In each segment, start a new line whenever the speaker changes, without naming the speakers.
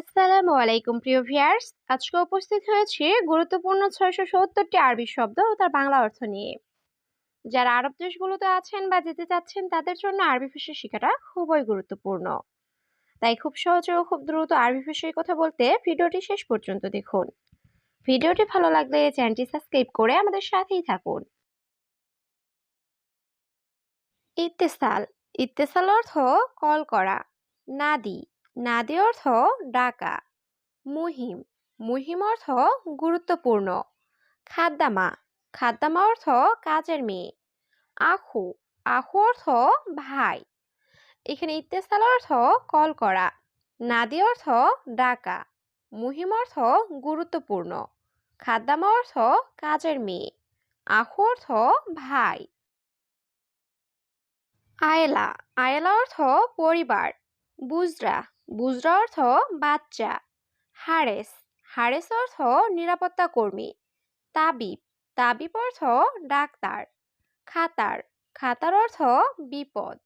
আসসালামু আলাইকুম, প্রিয় ভিয়ার্স আজকে উপস্থিত হয়েছে গুরুত্বপূর্ণ ছয়শো সত্তরটি আরবি শব্দ ও তার বাংলা অর্থ নিয়ে। যারা আরব দেশগুলোতে আছেন বা যেতে চাচ্ছেন, তাদের জন্য আরবি ভাষা শেখাটা খুবই গুরুত্বপূর্ণ। তাই খুব সহজে ও খুব দ্রুত আরবি ভাষায় কথা বলতে ভিডিওটি শেষ পর্যন্ত দেখুন। ভিডিওটি ভালো লাগলে চ্যানেলটি সাবস্ক্রাইব করে আমাদের সাথেই থাকুন। ইত্তেসাল। ইত্তেসাল অর্থ কল করা নাদি নাদি অর্থ ডাকা। মুহিম মুহিম অর্থ গুরুত্বপূর্ণ। খাদ্দামা খাদ্দামা অর্থ কাজের মেয়ে। আখু আখু অর্থ ভাই। এখানে ইত্তেসাল অর্থ কল করা। নাদি অর্থ ডাকা। মুহিম অর্থ গুরুত্বপূর্ণ। খাদ্দামা অর্থ কাজের মেয়ে। আখু অর্থ ভাই। আয়লা আয়লা অর্থ পরিবার। বুজরা বুজরা অর্থ বাচ্চা। হারেস হারেস অর্থ নিরাপত্তা কর্মী। তাবিব তাবিব অর্থ ডাক্তার। খাতার খাতার অর্থ বিপদ।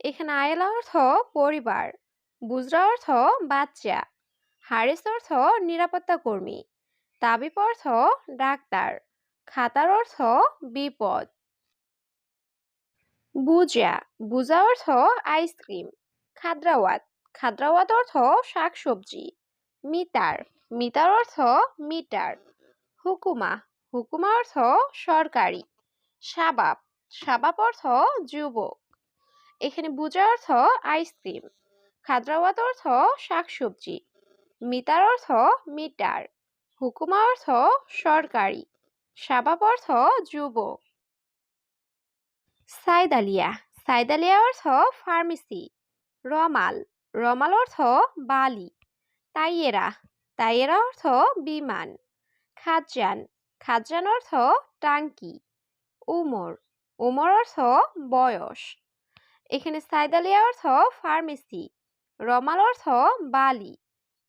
এখানে আয়লা অর্থ পরিবার বুজরা অর্থ বাচ্চা। হারেস অর্থ নিরাপত্তা কর্মী। তাবিব অর্থ ডাক্তার। খাতার অর্থ বিপদ। বুজা বুজা অর্থ আইসক্রিম। খাদ্রাওয়াত খাদ্রাওয়াত অর্থ শাকসবজি। মিতার মিতার অর্থ মিটার। হুকুমা হুকুমা অর্থ সরকারি। সাবাব সাবাব অর্থ যুবক। এখানে বুজা অর্থ আইসক্রিম। খাদ্রাওয়াত অর্থ শাকসবজি। মিতার অর্থ মিটার। হুকুমা অর্থ সরকারি। সাবাব অর্থ যুবক। সাইদালিয়া সাইদালিয়া অর্থ ফার্মেসি। রমাল রমাল অর্থ বালি। তাইয়েরা। তাইয়েরা অর্থ বিমান। খাজান খাজান অর্থ টাঙ্কি। উমর। উমর অর্থ বয়স। এখানে সাইদালিয়া অর্থ ফার্মেসি। রমাল অর্থ বালি।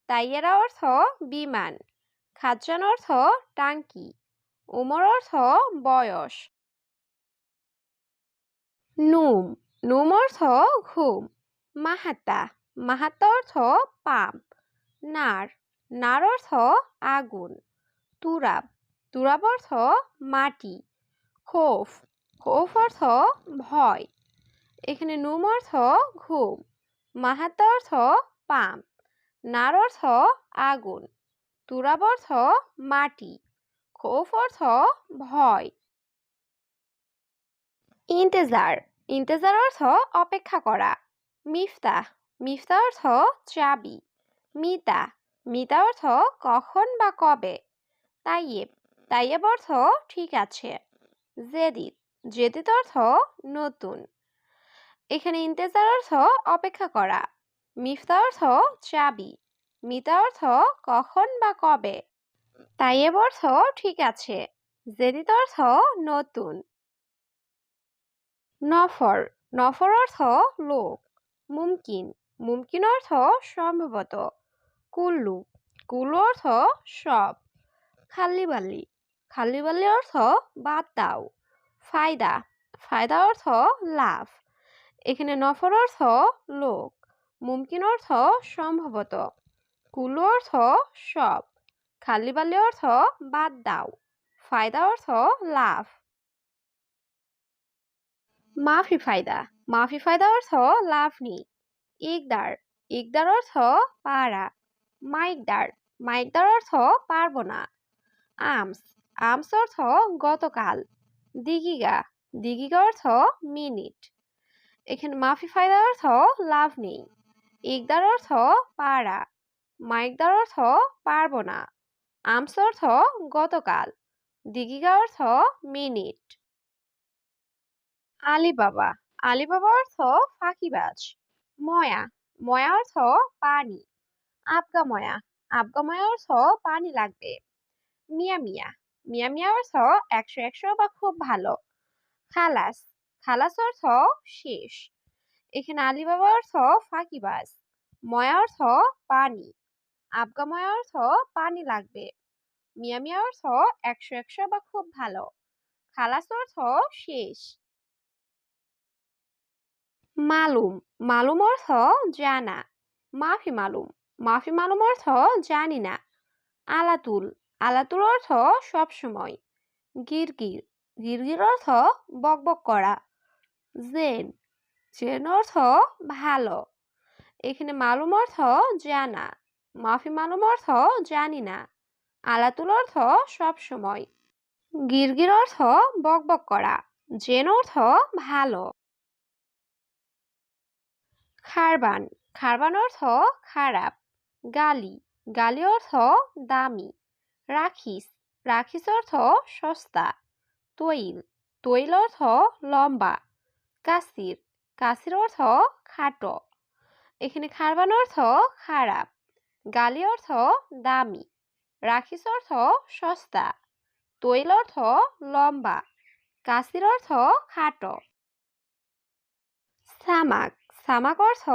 তাইয়েরা অর্থ বিমান। খাজান অর্থ টাঙ্কি। উমর অর্থ বয়স। নুম। নুম অর্থ ঘুম। মাহাতা। মাহাতা অর্থ পাম্প নার নার অর্থ আগুন। তুরাব তুরাব অর্থ মাটি। খোফ খোফ অর্থ ভয়। এখানে নুম অর্থ ঘুম। মাহাতা অর্থ পাম্প নার অর্থ আগুন। তুরাব অর্থ মাটি। খোফ অর্থ ভয়। ইন্তেজার ইন্তেজার অর্থ অপেক্ষা করা। মিফতা মিফতা অর্থ চাবি। মিতা মিতা অর্থ কখন বা কবে? তাইয়েব তাইয়েব অর্থ ঠিক আছে। জেদিত জেদিত অর্থ নতুন। এখানে ইন্তেজার অর্থ অপেক্ষা করা। মিফতা অর্থ চাবি মিতা অর্থ কখন বা কবে? তাইয়েব অর্থ ঠিক আছে। জেদিত অর্থ নতুন। নফর নফর অর্থ লোক, মুমকিন। মুমকিন অর্থ সম্ভবত কুল্লু। কুল্লু অর্থ সব। খাল্লিবাল্লি। খাল্লিবাল্লি অর্থ বাদ দাও ফায়দা। ফায়দা অর্থ লাভ। এখানে নফর অর্থ লোক। মুমকিন অর্থ সম্ভবত কুলু অর্থ সব। খাল্লিবাল্লি অর্থ বাদ দাও। ফায়দা অর্থ লাভ। মাফি ফায়দা। মাফি ফায়দা অর্থ লাভ নেই। ইকদার ইকদার অর্থ পারা মাইকদার মাইকদার অর্থ পারব না। আমস আমস অর্থ গতকাল। দিগিগা দিগিগা অর্থ মিনিট। এখানে মাফি ফায়দা অর্থ লাভ নেই। ইকদার অর্থ পারা মাইকদার অর্থ পারব না। আমস অর্থ গতকাল। দিগিগা অর্থ মিনিট। আলিবাবা আলিবাবা অর্থ ফাঁকিবাজ। ময়া। ময়া অর্থ পানি। আবগা ময়া। আবগা ময়া অর্থ পানি লাগবে। মিয়া মিয়া। মিয়া মিয়া অর্থ একশো একশো বা খুব ভালো। খালাস। খালাস অর্থ শেষ। এখানে আলিবাবা অর্থ ফাঁকিবাজ। ময়া অর্থ পানি। আবগা ময়া অর্থ পানি লাগবে। মিয়া মিয়া অর্থ একশো একশো বা খুব ভালো। খালাস অর্থ শেষ। মালুম মালুম অর্থ জানা। মাফি মালুম মাফি মালুম অর্থ জানি না। আলাতুল আলাতুল অর্থ সবসময় গিরগির গিরগির অর্থ বকবক করা। জেন জেন অর্থ ভালো। এখানে মালুম অর্থ জানা, মাফি মালুম অর্থ জানি না। আলাতুল অর্থ সবসময় গিরগির অর্থ বকবক করা। জেন অর্থ ভালো। খারবান। খারবান অর্থ খারাপ, গালি। গালি অর্থ দামি। রাখিস। রাখিস অর্থ সস্তা। তৈল। তৈল অর্থ লম্বা। কাসির। কাসির অর্থ খাটো। এখানে খারবান অর্থ খারাপ, গালি অর্থ দামি। রাখিস অর্থ সস্তা। তৈল অর্থ লম্বা। কাসির অর্থ খাটো। সামাক। সামাক অর্থ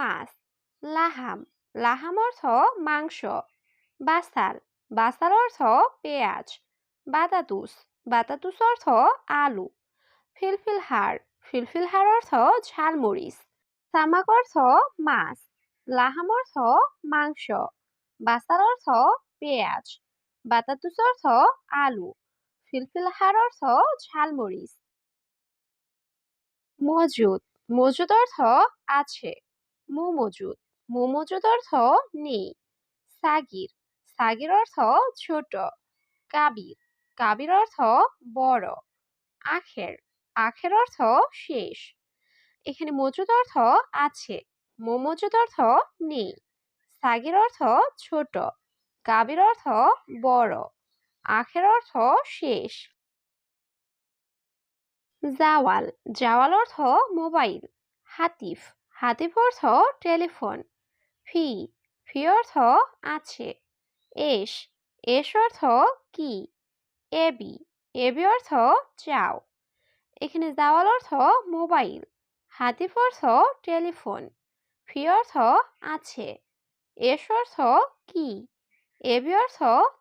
মাছ, লাহাম লাহাম অর্থ মাংস বাসাল বাসাল অর্থ পেঁয়াজ, বাতাতুস বাতাতুস অর্থ আলু, ফিলফিল হাড় ফিলফিল হাড় অর্থ ঝালমরিচ সামাক অর্থ মাছ, লাহাম অর্থ মাংস বাসাল অর্থ পেঁয়াজ, বাতাতুস অর্থ আলু, ফিলফিল হাড় অর্থ ঝালমরিচ। মজুদ মজুদ অর্থ আছে। মু মজুদ। মু মজুদ অর্থ নেই। সাগির। সাগির অর্থ ছোট। কাবির। কাবির অর্থ বড়। আখের। আখের অর্থ শেষ। এখানে মজুদ অর্থ আছে। মো মজুদ অর্থ নেই। সাগির অর্থ ছোট। কাবির অর্থ বড়। আখের অর্থ শেষ। জাওয়াল। জাওয়াল অর্থ মোবাইল। হাতিফ। হাতিফ অর্থ টেলিফোন। ফি। ফি অর্থ আছে। এস। এস অর্থ কি? এবি। এবি অর্থ চাও। এখানে জাওয়াল অর্থ মোবাইল। হাতিফ অর্থ টেলিফোন। ফি অর্থ আছে। এস অর্থ কি? এবি অর্থ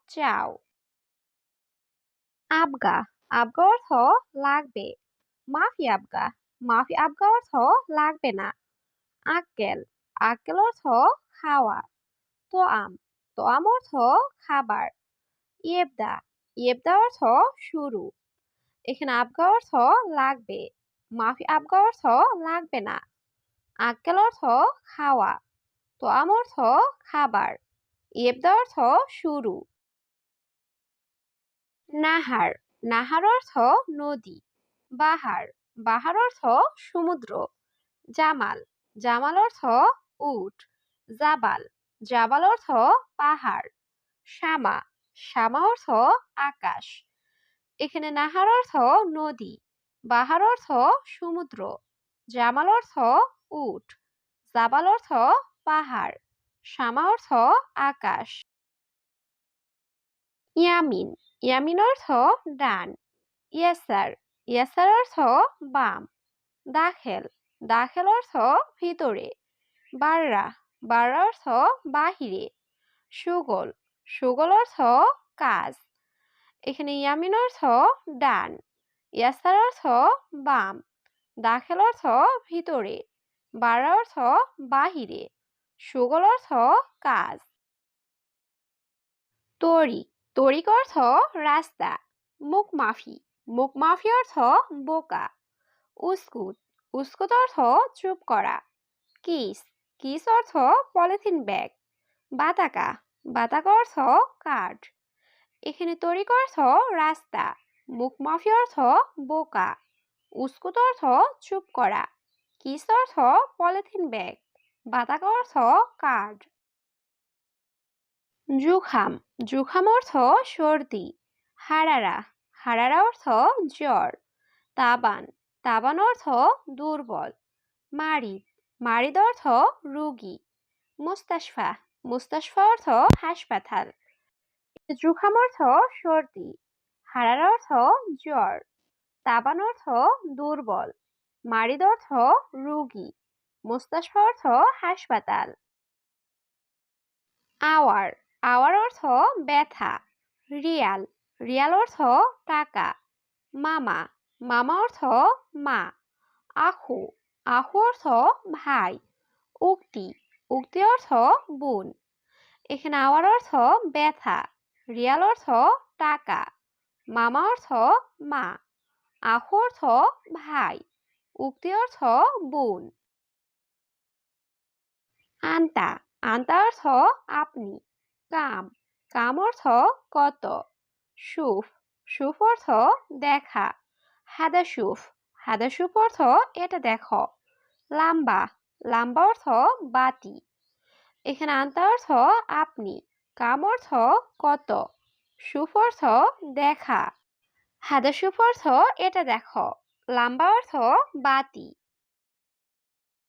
চাও। আবগা। আবগা অর্থ লাগবে। মাফি আবগা। মাফি আবগা অর্থ লাগবে না। আক্কেল। আক্কেল অর্থ খাওয়া তো আম তো আম অর্থ খাবার। ইয়েবদা। ইয়েবদা অর্থ শুরু। এখানে আবগা অর্থ লাগবে। মাফি আবগা অর্থ লাগবে না। আক্কেল অর্থ খাওয়া। তো আম অর্থ খাবার। ইয়েবদা অর্থ শুরু। নাহার। নাহার অর্থ নদী। বাহার। বাহার অর্থ সমুদ্র। জামাল। জামাল অর্থ উট। জাবাল। জাবাল অর্থ পাহাড়। শ্যামা শ্যামা অর্থ আকাশ। এখানে নাহার অর্থ নদী। বাহার অর্থ সমুদ্র। জামাল অর্থ উট। জাবাল অর্থ পাহাড়। শ্যামা অর্থ আকাশ। ইয়ামিন। ইয়ামিন অর্থ ডান। ইয়াসার। ইয়াসার অর্থ বাম, দাখেল। দাখেল অর্থ ভিতরে বাররা বাররা অর্থ বাহিরে সুগল সুগল অর্থ কাজ। এখানে ইয়ামিন অর্থ ডান ইয়াসার অর্থ বাম, দাখেল অর্থ ভিতরে বাররা অর্থ বাহিরে সুগল অর্থ কাজ। তরি তরিক অর্থ রাস্তা মুখ মাফি। মুখ মাফি অর্থ বোকা। উস্কুত উস্কুত অর্থ চুপ করা। কিস কিস অর্থ পলিথিন ব্যাগ। বাতাকা বাতাকা অর্থ কাঠ। এখানে তরিক অর্থ রাস্তা, মুখ মাফি অর্থ বোকা। উস্কুত অর্থ চুপ করা। কিস অর্থ পলিথিন ব্যাগ। বাতাকা অর্থ কাঠ। জুখাম জুখাম অর্থ সর্দি। হারারা হারারা অর্থ জ্বর। তাবান তাবান অর্থ দুর্বল। মারিদ মারিদ অর্থ রোগী। মুস্তাশফা মুস্তাশফা অর্থ হাসপাতাল। জুখাম অর্থ সর্দি। হারার অর্থ জ্বর। তাবান অর্থ দুর্বল। মারিদ অর্থ রোগী। মুস্তাশফা অর্থ হাসপাতাল। আওয়ার আওয়ার অর্থ ব্যথা। রিয়াল রিয়াল অর্থ টাকা। মামা মামা অর্থ মা। আহু আহু অর্থ ভাই। উক্তি উক্তি অর্থ বোন। এখানে আওয়ার অর্থ ব্যথা, রিয়াল অর্থ টাকা। মামা অর্থ মা। আহু অর্থ ভাই। উক্তি অর্থ বোন। আন্তা আন্তা অর্থ আপনি। কাম কাম অর্থ কত? সুফ সুফ অর্থ দেখা। হাদা সুফ হাদা সুফ অর্থ এটা দেখো। লাম্বা লাম্বা অর্থ বাতি। এখানে আন্তা অর্থ আপনি, কাম অর্থ কত। সুফ অর্থ দেখা। হাদা সুফ অর্থ এটা দেখো। লাম্বা অর্থ বাতি।